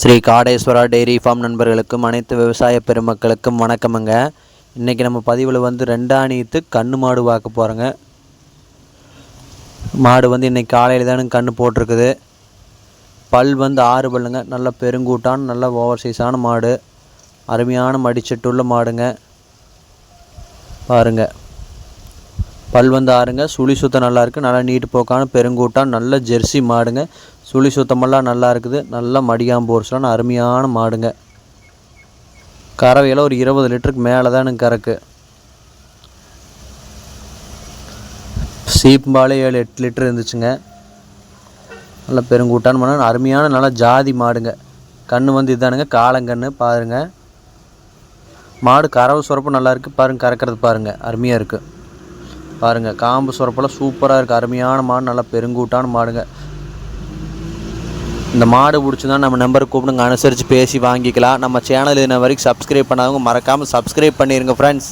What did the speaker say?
Sri Kadeswara dairy farm நண்பர்களுக்கும் அனைத்து விவசாய பெருமக்களுக்கும் வணக்கமுங்க. இன்றைக்கி நம்ம பதிவில் வந்து ரெண்டாணியத்து கண்ணு மாடு பார்க்க போகிறோங்க மாடு வந்து இன்றைக்கி காலையில் தானே கன்று போட்டிருக்குது. பல் வந்து ஆறு பல்லுங்க. நல்ல பெருங்கூட்டான நல்ல ஓவர் சைஸான மாடு. அருமையான மடிச்சட்டுள்ள மாடுங்க. பாருங்க. பல் வந்து ஆறுங்க. சுழி சுத்தம் நல்லாயிருக்கு நல்லா நீட்டு போக்கான பெருங்கூட்டான் நல்ல ஜெர்சி மாடுங்க. துளி சுத்தமெல்லாம் நல்லா இருக்குது. நல்லா நல்ல மடியாம்போர்ஸ்லாம் அருமையான மாடுங்க. கறவையில் ஒரு இருபது லிட்டருக்கு மேலே தானுங்க கறக்கு சீப்பாலே ஏழு எட்டு லிட்டர் இருந்துச்சுங்க. நல்லா பெருங்கூட்டான மாடு அருமையான நல்லா ஜாதி மாடுங்க. கண்ணு வந்து இதானுங்க காலங்கன்று பாருங்கள் மாடு கறவை சுரப்பு நல்லா இருக்குது பாருங்கள் கறக்கிறது பாருங்கள் அருமையாக இருக்குது பாருங்க காம்பு சுரப்பெல்லாம் சூப்பராக இருக்குது அருமையான மாடு நல்லா பெருங்கூட்டான மாடுங்க. இந்த மாடு பிடிச்சிருந்தா நம்ம நம்பருக்கு கூப்பிடுங்க. அனுசரித்து பேசி வாங்கிக்கலாம். நம்ம சேனல் இன்ன வரைக்கும் சப்ஸ்கிரைப் பண்ணாதவங்க மறக்காமல் சப்ஸ்கிரைப் பண்ணிடுங்க ஃப்ரெண்ட்ஸ்